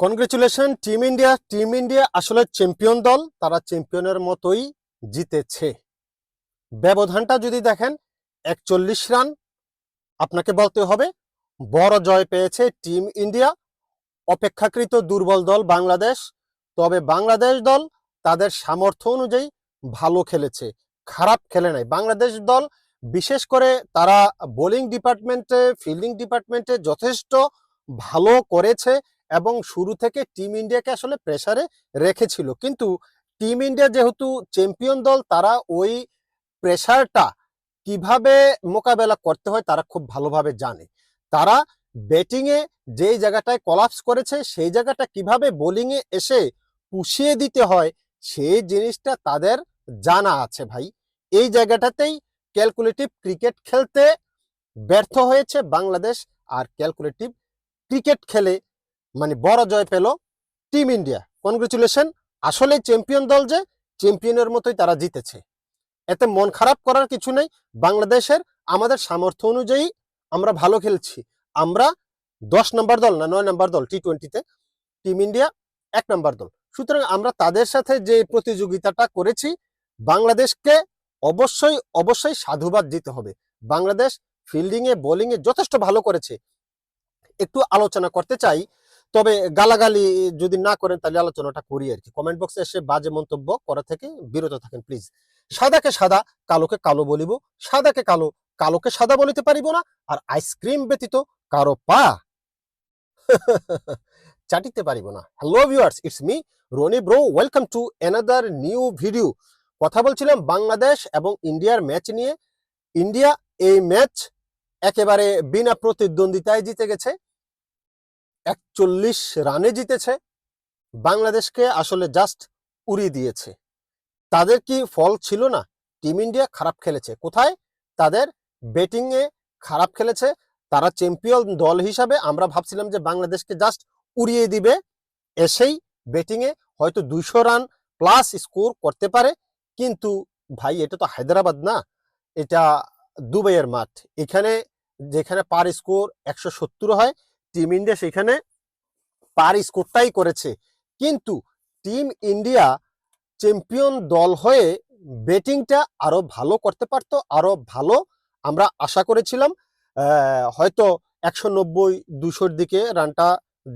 Congratulation team India team India আসলে champion দল, তারা চ্যাম্পিয়নের মতোই জিতেছে। ব্যবধানটা যদি দেখেন, একচল্লিশ রান আপনাকে বলতে হবে। বড় জয় পেয়েছে টিম ইন্ডিয়া অপেক্ষাকৃত দুর্বল দল বাংলাদেশ। তবে বাংলাদেশ দল তাদের সামর্থ্য অনুযায়ী ভালো খেলেছে। খারাপ খেলে নাই। বাংলাদেশ দল, বিশেষ করে তারা বোলিং ডিপার্টমেন্টে ফিল্ডিং ডিপার্টমেন্টে যথেষ্ট ভালো করেছে। এবং শুরু থেকে টিম ইন্ডিয়াকে আসলে প্রেসারে রেখেছিল। কিন্তু টিম ইন্ডিয়া যেহেতু চ্যাম্পিয়ন দল, তারা ওই প্রেসারটা কীভাবে মোকাবেলা করতে হয় তারা খুব ভালোভাবে জানে। তারা ব্যাটিংয়ে যেই জায়গাটায় কলাপস করেছে, সেই জায়গাটা কীভাবে বোলিংয়ে এসে পুষিয়ে দিতে হয়, সেই জিনিসটা তাদের জানা আছে ভাই। এই জায়গাটাতেই ক্যালকুলেটিভ ক্রিকেট খেলতে ব্যর্থ হয়েছে বাংলাদেশ, আর ক্যালকুলেটিভ ক্রিকেট খেলে মানে বড় জয় পেল টিম ইন্ডিয়া কনগ্রেচুলেশন আসলে চ্যাম্পিয়ন দল যে চ্যাম্পিয়নের মতোই তারা জিতেছে। এতে মন খারাপ করার কিছু নেই। বাংলাদেশের আমাদের সামর্থ্য অনুযায়ী আমরা ভালো খেলছি। আমরা দশ নম্বর দল না নয় নম্বর দল টি টোয়েন্টিতে টিম ইন্ডিয়া এক নম্বর দল। সুতরাং আমরা তাদের সাথে যে প্রতিযোগিতাটা করেছি, বাংলাদেশকে অবশ্যই অবশ্যই সাধুবাদ দিতে হবে। বাংলাদেশ ফিল্ডিংয়ে বোলিংয়ে যথেষ্ট ভালো করেছে। একটু আলোচনা করতে চাই। তবে গালাগালি যদি না করেন, তাহলে আলোচনাটা করি আর কি। কমেন্ট বক্সে এসে বাজে মন্তব্য করা থেকে বিরত থাকেন প্লিজ সাদাকে সাদা, কালোকে কালো বলিব। সাদাকে কালো, কালোকে সাদা বলিতে পারিব না। আর আইসক্রিম ব্যতীত কারও পা চাটিতে পারিব না। Hello viewers it's me Rony bro welcome to another new video কথা বলছিলাম বাংলাদেশ এবং ইন্ডিয়ার ম্যাচ নিয়ে। ইন্ডিয়া এই ম্যাচ একেবারে বিনা প্রতিদ্বন্দ্বিতায় জিতে গেছে। একচল্লিশ রানে জিতেছে। বাংলাদেশকে আসলে জাস্ট উড়িয়ে দিয়েছে। তাদের কি ফল ছিল না? টিম ইন্ডিয়া খারাপ খেলেছে। কোথায়? তাদের ব্যাটিং এ খারাপ খেলেছে। তারা চ্যাম্পিয়ন দল হিসাবে আমরা ভাবছিলাম যে বাংলাদেশকে জাস্ট উড়িয়ে দিবে। এসেই ব্যাটিং এ হয়তো দুইশো রান প্লাস স্কোর করতে পারে। কিন্তু ভাই, এটা তো হায়দ্রাবাদ না। এটা দুবাইয়ের মাঠ। এখানে যেখানে পার স্কোর একশো সত্তর হয় টিম ইন্ডিয়া সেখানে পার স্কোরটাই করেছে। কিন্তু টিম ইন্ডিয়া চ্যাম্পিয়ন দল হয়ে ব্যাটিংটা আরও ভালো করতে পারতো, আরও ভালো আমরা আশা করেছিলাম। হয়তো একশো নব্বই, দুশোর দিকে রানটা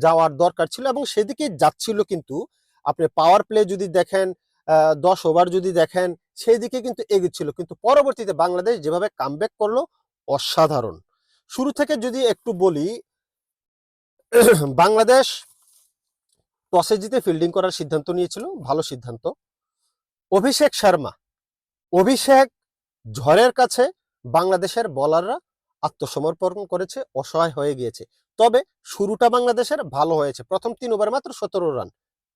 যাওয়ার দরকার ছিল এবং সেদিকে যাচ্ছিল কিন্তু। আপনি পাওয়ার প্লে যদি দেখেন দশ ওভার যদি দেখেন সেই দিকে কিন্তু এগোচ্ছিল কিন্তু পরবর্তীতে বাংলাদেশ যেভাবে কামব্যাক করল, অসাধারণ। শুরু থেকে যদি একটু বলি বাংলাদেশ টসে জিতে ফিল্ডিং করার সিদ্ধান্ত নিয়েছিল, ভালো সিদ্ধান্ত। অভিষেক শর্মা, অভিষেক ঝড়ের কাছে বাংলাদেশের বলাররা আত্মসমর্পণ করেছে, অসহায় হয়ে গিয়েছে। তবে শুরুটা বাংলাদেশের ভালো হয়েছে। প্রথম তিন ওভারে মাত্র সতেরো রান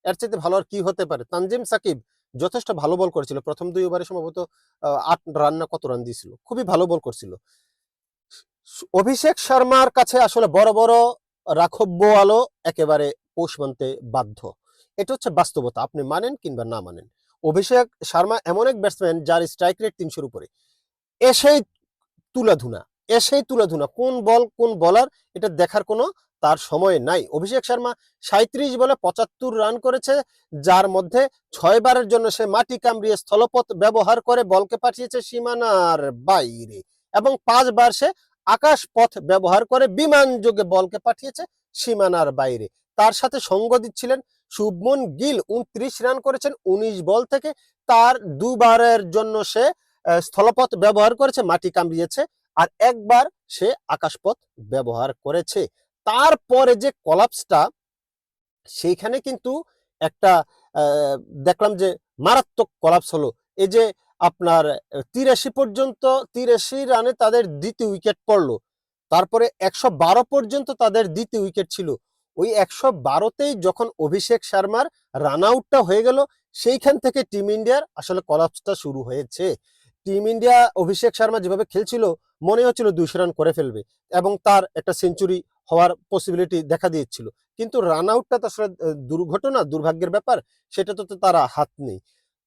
এর চাইতে ভালো আর কি হতে পারে? তানজিম সাকিব যথেষ্ট ভালো বল করেছিল। প্রথম দুই ওভারে সম্ভবত আট রান না কত রান দিয়েছিল? খুবই ভালো বল করছিল। অভিষেক শর্মার কাছে আসলে বড় বড় রাখব্য আলো একেবারে পোষ মানতে বাধ্য। এটা হচ্ছে বাস্তবতা, আপনি মানেন কিংবা না মানেন। অভিষেক শর্মা এমন এক ব্যাটসম্যান যার স্ট্রাইক রেট তিনশোর উপরে। এসেই তুলাধুনা এসেই তুলাধুনা কোন বল, কোন বলার এটা দেখার কোনো তার সময় নাই। অভিষেক শর্মা সাঁত্রিশ বলে পঁচাত্তর রান করেছে, যার মধ্যে ছয় বারের জন্য সে মাটি কামড়িয়ে স্থলপথ ব্যবহার করে বলকে পাঠিয়েছে সীমানার বাইরে এবং পাঁচবার সে আকাশ পথ ব্যবহার করে বিমান যোগে বলকে পাঠিয়েছে সীমানার বাইরে। তার সাথে সঙ্গ দিচ্ছিলেন শুভমন গিল, উনত্রিশ রান করেছেন, উনিশ বল থেকে। তার দুবারের জন্য সে স্থলপথ ব্যবহার করেছে, মাটি কামড়িয়েছে, আর একবার সে আকাশপথ ব্যবহার করেছে। তারপরে যে কলাপসটা, সেইখানে কিন্তু একটা দেখলাম যে মারাত্মক কলাপস হলো। এই যে আপনার, তিরাশি পর্যন্ত, তিরাশি রানে তাদের দ্বিতীয় উইকেট পড়ল। তারপরে একশো বারো পর্যন্ত তাদের দ্বিতীয় উইকেট ছিল। ওই একশো বারোতেই যখন অভিষেক শর্মার রান আউটটা হয়ে গেল, সেইখান থেকে টিম ইন্ডিয়ার আসলে কলাপসটা শুরু হয়েছে। টিম ইন্ডিয়া অভিষেক শর্মা যেভাবে খেলছিল, মনে হচ্ছিল দুইশো রান করে ফেলবে এবং তার একটা সেঞ্চুরি হওয়ার পসিবিলিটি দেখা দিয়েছিল। কিন্তু রান আউটটা তো আসলে দুর্ঘটনা, দুর্ভাগ্যের ব্যাপার সেটা তো তো তারা হাত নেই।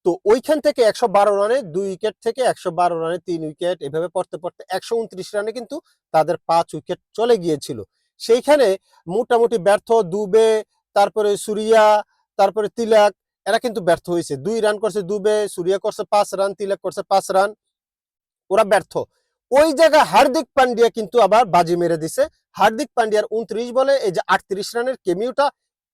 তো ওইখান থেকে একশো বারো রানে, দুই উইকেট থেকে একশো বারো রানে, তিন উইকেট, এভাবে পড়তে পড়তে একশো উনত্রিশ রানে কিন্তু তাদের পাঁচ উইকেট চলে গিয়েছিল। সেইখানে মোটামুটি ব্যর্থ দুবে, তারপরে সুরিয়া, তারপরে তিলাক, এরা কিন্তু ব্যর্থ হয়েছে। দুই রান করছে দুবে, সুরিয়া করছে পাঁচ রান, তিলাক করছে পাঁচ রান, ওরা ব্যর্থ। ওই জায়গায় হার্দিক পান্ডিয়া কিন্তু আবার বাজি মেরে দিছে। হার্দিক পান্ডিয়ার উনত্রিশ বলে এই যে আটত্রিশ রানের কেমিউটা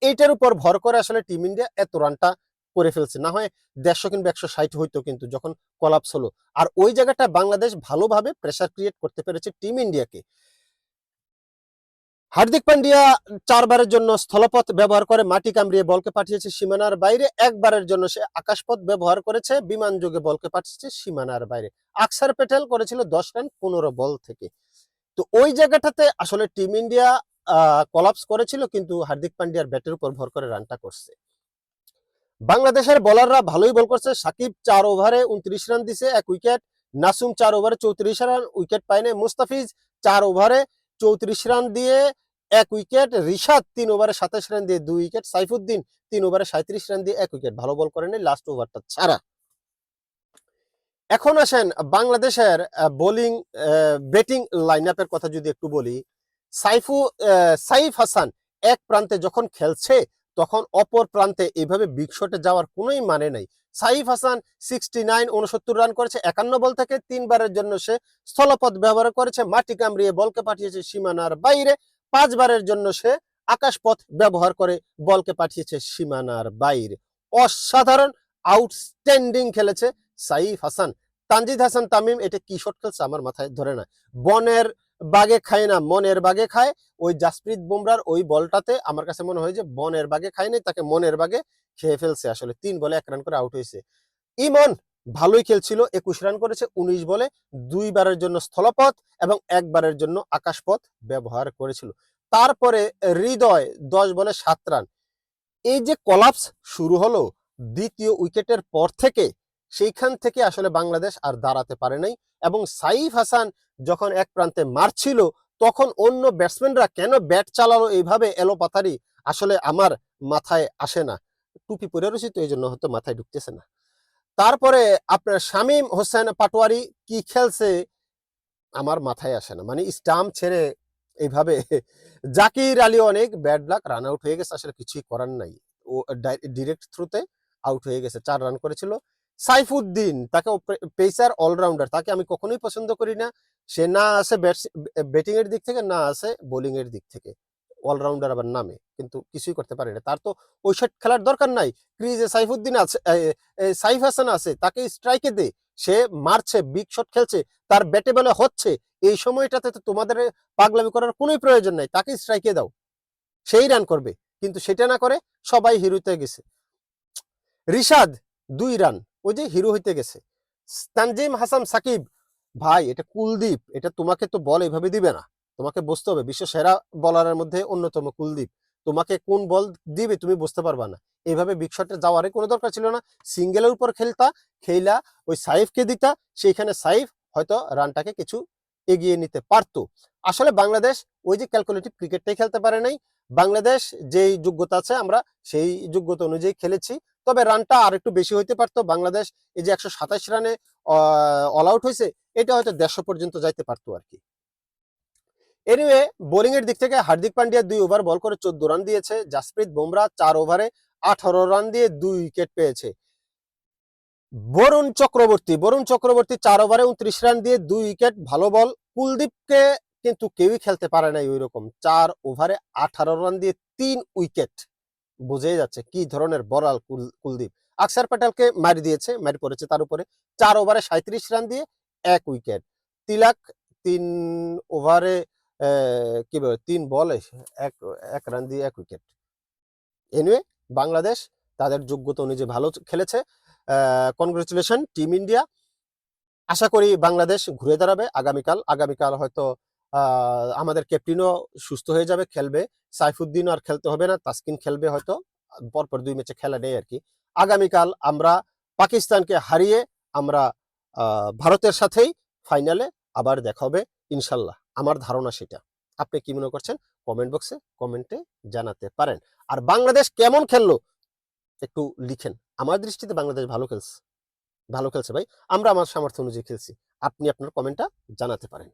এইটার উপর ভর করে আসলে টিম ইন্ডিয়া এত রানটা করে ফেলছে। না হয় দেড়শো কিংবা একশো ষাট হইতো কিন্তু যখন কলাপস হলো। আর ওই জায়গাটা বাংলাদেশ ভালোভাবে প্রেসার ক্রিয়েট করতে পেরেছে টিম ইন্ডিয়াকে হার্দিক পান্ডিয়া চারবারের জন্য স্থলপথ ব্যবহার করে মাটি কামড়িয়ে বলকে পাঠিয়েছে সীমানার বাইরে। একবারের জন্য সে আকাশপথ ব্যবহার করেছে, বিমান যোগে বলকে পাঠিয়েছে সীমানার বাইরে। আকসার পেটেল করেছিল দশ রান, পনেরো বল থেকে। তো ওই জায়গাটাতে আসলে টিম ইন্ডিয়া কলাপস করেছিল, কিন্তু হার্দিক পান্ডিয়ার ব্যাটের উপর ভর করে রানটা করছে। বাংলাদেশের বোলাররা ভালোই বল করছে। সাকিব চার ওভারে উনত্রিশ রান দিছে, এক উইকেট নাসুম চার ওভারে চৌত্রিশ রান উইকেট পায়নি। মুস্তাফিজ চার ওভারে চৌত্রিশ রান দিয়ে এক উইকেট রিশাদ তিন ওভারে সাতাশ রান দিয়ে দুই উইকেট সাইফুদ্দিন তিন ওভারে সাঁত্রিশ রান দিয়ে এক উইকেট ভালো বল করেনি লাস্ট ওভারটা ছাড়া। এখন আসেন বাংলাদেশের বোলিং ব্যাটিং লাইন আপের কথা যদি একটু বলি। সাইফু সাইফ হাসান এক প্রান্তে যখন খেলছে তখন অপর প্রান্তে এইভাবে বিগ শটে যাওয়ার কোনোই মানে নাই। সাইফ হাসান সিক্সটি নাইন উনসত্তর রান করেছে, একান্ন বল থেকে তিনবারের জন্য সে স্থলপথ ব্যবহার করেছে, মাটি কামড়িয়ে বলকে পাঠিয়েছে সীমানার বাইরে, পাঁচবারের জন্য সে আকাশপথ ব্যবহার করে বলকে পাঠিয়েছে সীমানার বাইরে। অসাধারণ আউটস্ট্যান্ডিং খেলেছে সাইফ হাসান। তানজিদ হাসান তামিম, এটা কি শট খেলছে? আমার মাথায় ধরে না। বনের বাগে খায় না, মনের বাগে খায়। ওই জাসপ্রীত বুমরার ওই বলটাতে আমার কাছে মনে হয় যে বনের বাগে খায় নাই, তাকে মনের বাগে খেয়ে ফেলছে আসলে। তিন বলে এক রান করে আউট হয়েছে। ইমন ভালোই খেলছিল, একুশ রান করেছে, উনিশ বলে দুইবারের জন্য স্থলপথ এবং একবারের জন্য আকাশপথ ব্যবহার করেছিল। তারপরে হৃদয় দশ বলে সাত রান এই যে কলাপস শুরু হলো, দ্বিতীয় উইকেটের পর থেকে সেইখান থেকে আসলে বাংলাদেশ আর দাঁড়াতে পারে নাই। এবং সাইফ হাসান যখন এক প্রান্তে মারছিল, তখন অন্য ব্যাটসম্যানরা কেন ব্যাট চালালো এইভাবে এলো পাতারি আসলে আমার মাথায় আসে না। টুপি পরে রয়েছি তো এই জন্য হয়তো মাথায় ঢুকতেছে না। তারপরে আপনার শামীম হোসেন পাটোয়ারি কি খেলছে আমার মাথায় আসে না। মানে স্টাম্প ছেড়ে এইভাবে জাকির আলী অনেক ব্যাড লাক রান আউট হয়ে গেছে, আসলে কিছুই করার নাই। ও ডিরেক্ট থ্রুতে আউট হয়ে গেছে, চার রান করেছিল। সাইফুদ্দিন, তাকে পেসার অলরাউন্ডার, তাকে আমি কখনোই পছন্দ করি না। সে না আছে ব্যাটিং এর দিক থেকে, না আছে বোলিং এর দিক থেকে। অলরাউন্ডার আবার নামে, কিন্তু কিছুই করতে পারে না। তার তো ওই শট খেলার দরকার নাই। ক্রিজে সাইফুদ্দিন আছে সাইফ হাসান আছে, তাকে স্ট্রাইকে দে। সে মারছে বিগ শট খেলছে, তার ব্যাটে বলে হচ্ছে। এই সময়টাতে তো তোমাদের পাগলামি করার কোনোই প্রয়োজন নাই, তাকে স্ট্রাইকে দাও। সেই রান করবে। কিন্তু সেটা না করে সবাই হিরোতে গেছে। রিশাদ, দুই রান ওই যে হিরো হইতে গেছে। তানজিম হাসান সাকিব, ভাই, এটা কুলদীপ, এটা তোমাকে তো বল এভাবে দিবে না। তোমাকে বুঝতে হবে বিশ্ব সেরা বলারের মধ্যে অন্যতম কুলদীপ। তোমাকে কোন বল দিবে তুমি বুঝতে পারবা না। এইভাবে বিগ শটে যাওয়ারই কোনো দরকার ছিল না। সিঙ্গেলের উপর খেলতা খেলা ওই সাইফকে দিতা, সেইখানে সাইফ হয়তো রানটাকে কিছু এগিয়ে নিতে পারতো। আসলে বাংলাদেশ ওই যে ক্যালকুলেটিভ ক্রিকেটটাই খেলতে পারে নাই। বাংলাদেশ যেই যোগ্যতা আছে, আমরা সেই যোগ্যতা অনুযায়ী খেলেছি। তবে রানটা আর একটু বেশি হইতে পারতো। বাংলাদেশ এই যে একশো সাতাশ রানে অল আউট হয়েছে এটা হয়তো দেড়শো পর্যন্ত যাইতে পারতো আর কি এনিওয়ে বোলিং এর দিক থেকে হার্দিক পান্ডিয়া দুই ওভার বল করে চোদ্দ রান দিয়েছে। জাসপ্রীত বুমরা চার ওভারে আঠারো রান দিয়ে দুই উইকেট পেয়েছে। বরুণ চক্রবর্তী বরুণ চক্রবর্তী চার ওভারে উনত্রিশ রান দিয়ে দুই উইকেট ভালো বল কুলদীপকে কিন্তু কেউই খেলতে পারে নাই ওই রকম চার ওভারে আঠারো রান দিয়ে তিন উইকেট বোঝাই যাচ্ছে কি ধরনের বড়াল কুল- কুলদীপ। আকসার প্যাটেলকে মারি দিয়েছে, মারি পড়েছে তার উপরে। চার ওভারে সাঁত্রিশ রান দিয়ে এক উইকেট তিলাক তিন ওভারে কি বলে, তিন বলে এক এক রান দিয়ে এক উইকেট এনিওয়ে বাংলাদেশ তাদের যোগ্যতা অনুযায়ী ভালো খেলেছে। কনগ্রেচুলেশন টিম ইন্ডিয়া আশা করি বাংলাদেশ ঘুরে দাঁড়াবে আগামীকাল। আগামীকাল হয়তো আমাদের ক্যাপ্টেনও সুস্থ হয়ে যাবে, খেলবে। সাইফুদ্দিন আর খেলতে হবে না, তাসকিন খেলবে হয়তো। পরপর দুই ম্যাচে খেলা নেই আর কি। আগামীকাল আমরা পাকিস্তানকে হারিয়ে আমরা ভারতের সাথেই ফাইনালে আবার দেখা হবে, ইনশাল্লাহ। আমার ধারণা সেটা। আপনি কি মনে করছেন? কমেন্ট বক্সে কমেন্টে জানাতে পারেন। আর বাংলাদেশ কেমন খেললো? একটু লিখেন। আমার দৃষ্টিতে বাংলাদেশ ভালো খেলছে। ভালো খেলছে ভাই। আমরা আমার সামর্থ্য অনুযায়ী খেলছি। আপনি আপনার কমেন্টটা জানাতে পারেন।